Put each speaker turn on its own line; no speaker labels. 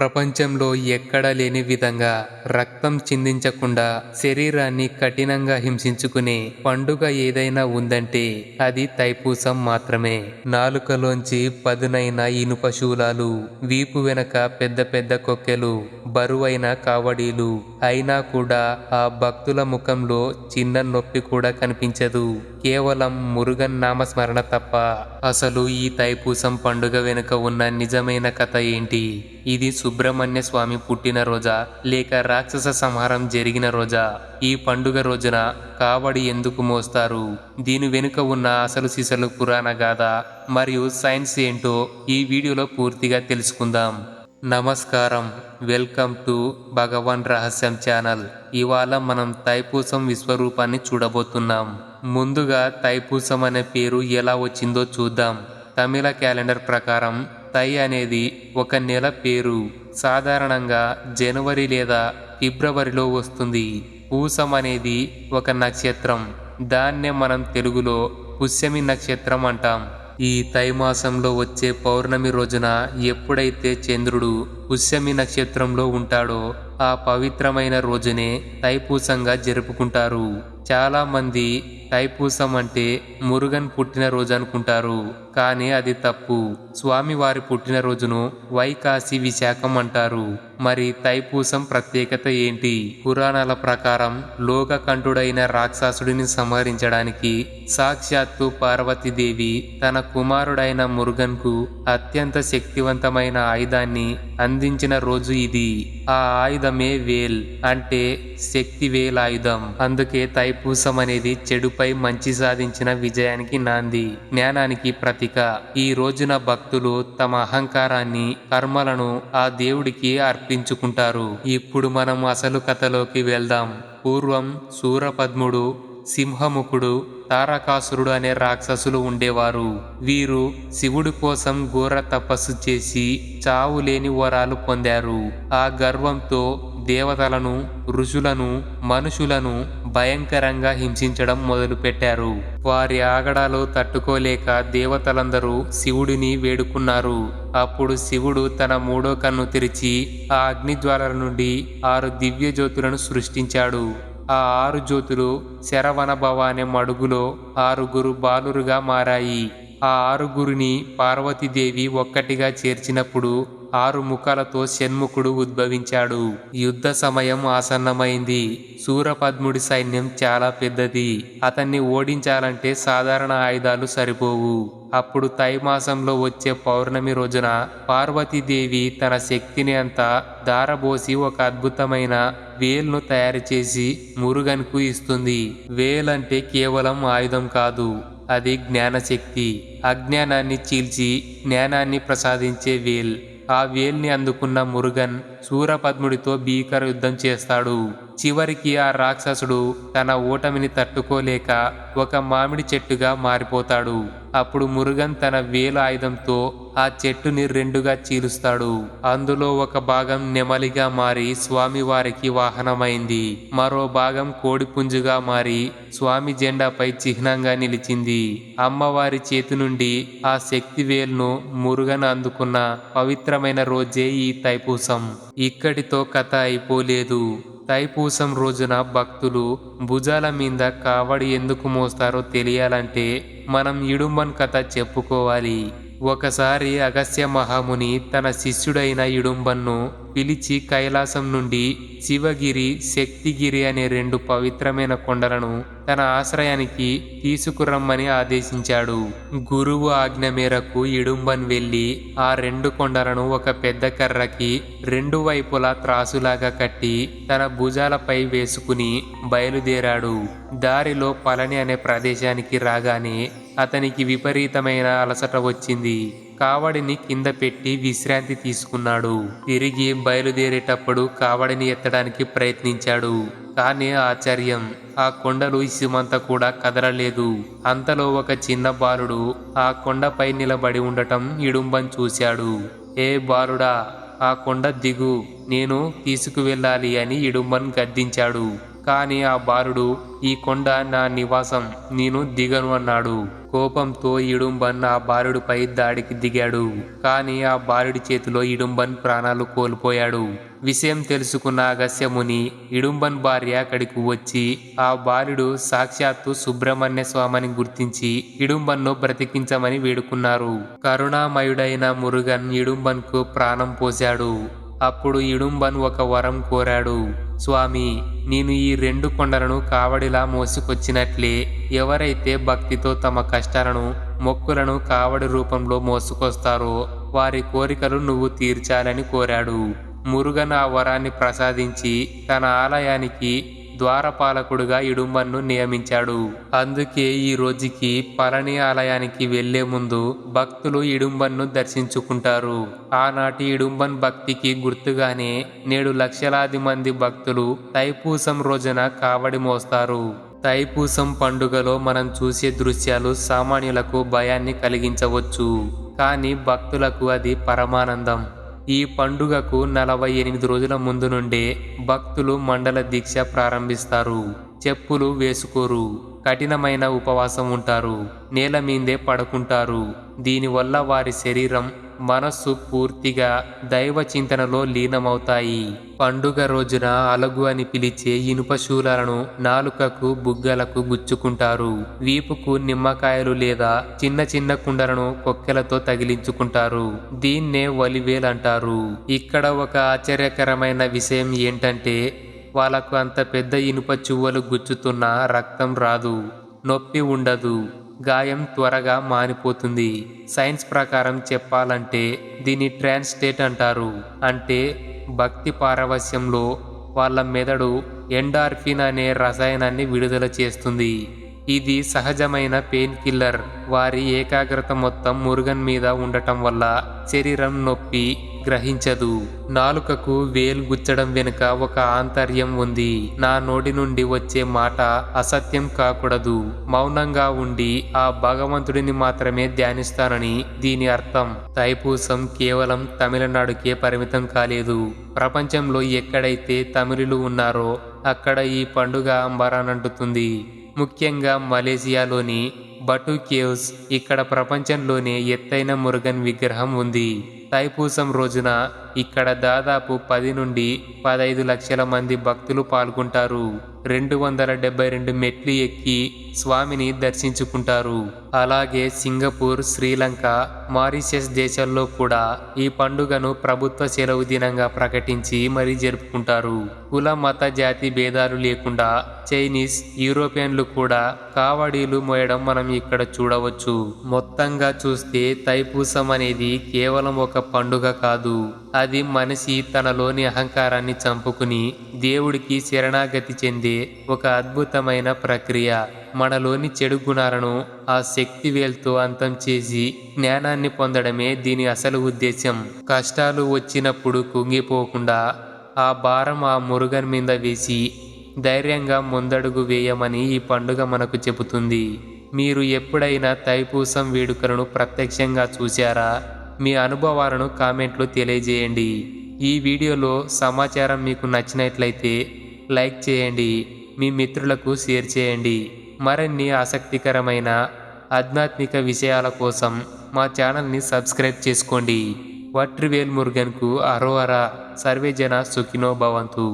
ప్రపంచంలో ఎక్కడా లేని విధంగా రక్తం చిందించకుండా శరీరాన్ని కఠినంగా హింసించుకునే పండుగ ఏదైనా ఉందంటే అది తైపూసం మాత్రమే. నాలుకలోంచి పదునైన ఇనుప శూలాలు వీపు వెనక పెద్ద పెద్ద కొక్కెలు బరువైన కావడీలు అయినా కూడా ఆ భక్తుల ముఖంలో చిన్న నొప్పి కూడా కనిపించదు. కేవలం మురుగన్ నామస్మరణ తప్ప అసలు ఈ తైపూసం పండుగ వెనుక ఉన్న నిజమైన కథ ఏంటి? ఇది సుబ్రహ్మణ్య స్వామి పుట్టిన రోజా లేక రాక్షస సంహారం జరిగిన రోజా? ఈ పండుగ రోజున కావడి ఎందుకు మోస్తారు? దీని వెనుక ఉన్న అసలు సిసలు పురాణ గాథ మరియు సైన్స్ ఏంటో ఈ వీడియోలో పూర్తిగా తెలుసుకుందాం. నమస్కారం. వెల్కమ్ టు భగవాన్ రహస్యం ఛానల్. ఇవాళ మనం తైపూసం విశ్వరూపాన్ని చూడబోతున్నాం. ముందుగా తైపూసం అనే పేరు ఎలా వచ్చిందో చూద్దాం. తమిళ క్యాలెండర్ ప్రకారం తై అనేది ఒక నెల పేరు. సాధారణంగా జనవరి లేదా ఫిబ్రవరిలో వస్తుంది. పూసం అనేది ఒక నక్షత్రం. దాన్నే మనం తెలుగులో పుష్యమి నక్షత్రం అంటాం. ఈ తైమాసంలో వచ్చే పౌర్ణమి రోజున ఎప్పుడైతే చంద్రుడు పుష్యమి నక్షత్రంలో ఉంటాడో ఆ పవిత్రమైన రోజునే తైపూసంగా జరుపుకుంటారు. చాలామంది తైపూసం అంటే మురుగన్ పుట్టినరోజు అనుకుంటారు. కానీ అది తప్పు. స్వామివారి పుట్టినరోజును వైకాశి విశాఖం అంటారు. మరి తైపూసం ప్రత్యేకత ఏంటి? పురాణాల ప్రకారం లోకకంఠుడైన రాక్షసుడిని సంహరించడానికి సాక్షాత్తు పార్వతీదేవి తన కుమారుడైన మురుగన్కు అత్యంత శక్తివంతమైన ఆయుధాన్ని అందించిన రోజు ఇది. ఆ ఆయుధమే వేల్ అంటే శక్తి వేలాయుధం ఆయుధం అందుకే తైపూసం అనేది చెడుపై మంచి సాధించిన విజయానికి నాంది. జ్ఞానానికి ప్రతీక. ఈ రోజున భక్తులు తమ అహంకారాన్ని కర్మలను ఆ దేవుడికి అర్పించుకుంటారు. ఇప్పుడు మనం అసలు కథలోకి వెళ్దాం. పూర్వం సూరపద్ముడు సింహముఖుడు తారకాసురుడు అనే రాక్షసులు ఉండేవారు. వీరు శివుడి కోసం ఘోర తపస్సు చేసి చావు లేని వరాలు పొందారు. ఆ గర్వంతో దేవతలను ఋషులను మనుషులను భయంకరంగా హింసించడం మొదలుపెట్టారు. వారి ఆగడాలు తట్టుకోలేక దేవతలందరూ శివుడిని వేడుకున్నారు. అప్పుడు శివుడు తన మూడో కన్ను తెరిచి ఆ అగ్నిజ్వాలల నుండి ఆరు దివ్య జ్యోతులను సృష్టించాడు. ఆ ఆరు జ్యోతులు శరవణభవ అనే మడుగులో ఆరుగురు బాలురుగా మారాయి. ఆ ఆరుగురిని పార్వతీదేవి ఒక్కటిగా చేర్చినప్పుడు ఆరు ముఖాలతో షణ్ముఖుడు ఉద్భవించాడు. యుద్ధ సమయం ఆసన్నమైంది. సూరపద్ముడి సైన్యం చాలా పెద్దది. అతన్ని ఓడించాలంటే సాధారణ ఆయుధాలు సరిపోవు. అప్పుడు తైమాసంలో వచ్చే పౌర్ణమి రోజున పార్వతీదేవి తన శక్తిని అంతా దారబోసి ఒక అద్భుతమైన వేల్ను తయారు చేసి మురుగన్కు ఇస్తుంది. వేల్ అంటే కేవలం ఆయుధం కాదు అది జ్ఞానశక్తి. అజ్ఞానాన్ని చీల్చి జ్ఞానాన్ని ప్రసాదించే వేల్. ఆ వేల్ని అందుకున్న మురుగన్ సూరపద్ముడితో భీకర యుద్ధం చేస్తాడు. చివరికి ఆ రాక్షసుడు తన ఓటమిని తట్టుకోలేక ఒక మామిడి చెట్టుగా మారిపోతాడు. అప్పుడు మురుగన్ తన వేల ఆయుధంతో ఆ చెట్టుని రెండుగా చీలుస్తాడు. అందులో ఒక భాగం నెమలిగా మారి స్వామివారికి వాహనమైంది. మరో భాగం కోడిపుంజుగా మారి స్వామి జెండాపై చిహ్నంగా నిలిచింది. అమ్మవారి చేతి నుండి ఆ శక్తి వేల్ను మురుగన్ అందుకున్న పవిత్రమైన రోజే ఈ తైపూసం. ఇక్కడితో కథ అయిపోలేదు. తైపూసం రోజున భక్తులు భుజాల మీద కావడి ఎందుకు మోస్తారో తెలియాలంటే మనం ఇడుంబన్ కథ చెప్పుకోవాలి. ఒకసారి అగస్త్య మహాముని తన శిష్యుడైన ఇడుంబన్ను పిలిచి కైలాసం నుండి శివగిరి శక్తిగిరి అనే రెండు పవిత్రమైన కొండలను తన ఆశ్రయానికి తీసుకురమ్మని ఆదేశించాడు. గురువు ఆజ్ఞ మేరకు ఇడుంబన్ వెళ్ళి ఆ రెండు కొండలను ఒక పెద్ద కర్రకి రెండు వైపులా త్రాసులాగా కట్టి తన భుజాలపై వేసుకుని బయలుదేరాడు. దారిలో పళని అనే ప్రదేశానికి రాగానే అతనికి విపరీతమైన అలసట వచ్చింది. కావడిని కింద పెట్టి విశ్రాంతి తీసుకున్నాడు. తిరిగి బయలుదేరేటప్పుడు కావడిని ఎత్తడానికి ప్రయత్నించాడు. కానీ ఆశ్చర్యం ఆ కొండలు ఇసుమంత కూడా కదలలేదు. అంతలో ఒక చిన్న బాలుడు ఆ కొండపై నిలబడి ఉండటం ఇడుంబం చూశాడు. ఏ బాలుడా ఆ కొండ దిగు. నేను తీసుకువెళ్ళాలి అని ఇడుంబన్ గద్దించాడు. కానీ ఆ బారుడు ఈ కొండ నా నివాసం నేను దిగను అన్నాడు. కోపంతో ఇడుంబన్ ఆ బాలుడిపై దాడికి దిగాడు. కానీ ఆ బాలుడి చేతిలో ఇడుంబన్ ప్రాణాలు కోల్పోయాడు. విషయం తెలుసుకున్న అగస్యముని ఇడుంబన్ భార్య అక్కడికి వచ్చి ఆ బాలుడు సాక్షాత్తు సుబ్రహ్మణ్య స్వామిని గుర్తించి ఇడుంబన్ను బ్రతికించమని వేడుకున్నారు. కరుణామయుడైన మురుగన్ ఇడుంబన్కు ప్రాణం పోశాడు. అప్పుడు ఇడుంబన్ ఒక వరం కోరాడు. స్వామి నేను ఈ రెండు కొండలను కావడిలా మోసుకొచ్చినట్లే. ఎవరైతే భక్తితో తమ కష్టాలను మొక్కులను కావడి రూపంలో మోసుకొస్తారో వారి కోరికలు నువ్వు తీర్చాలని కోరాడు. మురుగన్ ఆ వరాన్ని ప్రసాదించి తన ఆలయానికి ద్వారపాలకుడుగా ఇడుంబన్ను నియమించాడు. అందుకే ఈ రోజుకి పళని ఆలయానికి వెళ్ళే ముందు భక్తులు ఇడుంబన్ను దర్శించుకుంటారు. ఆనాటి ఇడుంబన్ భక్తికి గుర్తుగానే నేడు లక్షలాది మంది భక్తులు తైపూసం రోజున కావడి మోస్తారు. తైపూసం పండుగలో మనం చూసే దృశ్యాలు సామాన్యులకు భయాన్ని కలిగించవచ్చు. కానీ భక్తులకు అది పరమానందం. ఈ పండుగకు నలభై ఎనిమిది రోజుల ముందు నుండే భక్తులు మండల దీక్ష ప్రారంభిస్తారు. చెప్పులు వేసుకోరు. కఠినమైన ఉపవాసం ఉంటారు. నేల మీదే పడుకుంటారు. దీనివల్ల వారి శరీరం మనస్సు పూర్తిగా దైవ చింతనలో లీనమవుతాయి. పండుగ రోజున అలగు అని పిలిచే ఇనుప శూలాలను నాలుకకు బుగ్గలకు గుచ్చుకుంటారు. వీపుకు నిమ్మకాయలు లేదా చిన్న చిన్న కుండలను కొక్కెలతో తగిలించుకుంటారు. దీన్నే వలివేల్ అంటారు ఇక్కడ ఒక ఆశ్చర్యకరమైన విషయం ఏంటంటే వాళ్ళకు అంత పెద్ద ఇనుప చువ్వలు గుచ్చుతున్నా రక్తం రాదు నొప్పి ఉండదు గాయం త్వరగా మానిపోతుంది. సైన్స్ ప్రకారం చెప్పాలంటే దీన్ని ట్రాన్స్టేట్ అంటారు. అంటే భక్తి పారవస్యంలో వాళ్ళ మెదడు ఎండార్ఫిన్ అనే రసాయనాన్ని విడుదల చేస్తుంది. ఇది సహజమైన పెయిన్ కిల్లర్. వారి ఏకాగ్రత మొత్తం మురుగన్ మీద ఉండటం వల్ల శరీరం నొప్పి గ్రహించదు. నాలుకకు వేలు గుచ్చడం వెనుక ఒక ఆంతర్యం ఉంది. నా నోటి నుండి వచ్చే మాట అసత్యం కాకూడదు. మౌనంగా ఉండి ఆ భగవంతుడిని మాత్రమే ధ్యానిస్తానని దీని అర్థం. తైపూసం కేవలం తమిళనాడుకే పరిమితం కాలేదు. ప్రపంచంలో ఎక్కడైతే తమిళులు ఉన్నారో అక్కడ ఈ పండుగ అంబరానంటుతుంది. ముఖ్యంగా మలేసియాలోని బటు కేవ్స్ ఇక్కడ ప్రపంచంలోనే ఎత్తైన మురుగన్ విగ్రహం ఉంది. తైపూసం రోజున ఇక్కడ దాదాపు పది నుండి పదైదు లక్షల మంది భక్తులు పాల్గొంటారు. రెండు వందల డెబ్బై రెండు మెట్లు ఎక్కి స్వామిని దర్శించుకుంటారు. అలాగే సింగపూర్ శ్రీలంక మారిషస్ దేశాల్లో కూడా ఈ పండుగను ప్రభుత్వ సెలవు దినంగా ప్రకటించి మరీ జరుపుకుంటారు. కుల మత జాతి భేదాలు లేకుండా చైనీస్ యూరోపియన్లు కూడా కావడీలు మోయడం మనం ఇక్కడ చూడవచ్చు. మొత్తంగా చూస్తే తైపూసం అనేది కేవలం ఒక పండుగ కాదు. అది మనిషి తనలోని అహంకారాన్ని చంపుకుని దేవుడికి శరణాగతి చెందే ఒక అద్భుతమైన ప్రక్రియ. మనలోని చెడు గుణాలను ఆ శక్తి వేల్తో అంతం చేసి జ్ఞానాన్ని పొందడమే దీని అసలు ఉద్దేశం కష్టాలు వచ్చినప్పుడు కుంగిపోకుండా ఆ భారం ఆ మురుగన్ మీద వేసి ధైర్యంగా ముందడుగు వేయమని ఈ పండుగ మనకు చెబుతుంది. మీరు ఎప్పుడైనా తైపూసం వేడుకలను ప్రత్యక్షంగా చూశారా? మీ అనుభవాలను కామెంట్లో తెలియజేయండి. ఈ వీడియోలో సమాచారం మీకు నచ్చినట్లయితే లైక్ చేయండి మీ మిత్రులకు షేర్ చేయండి. మరిన్ని ఆసక్తికరమైన ఆధ్యాత్మిక విషయాల కోసం మా ఛానల్ని సబ్స్క్రైబ్ చేసుకోండి. వట్రివేల్ మురుగన్కు అరోహర సర్వేజన సుఖినో భవంతు.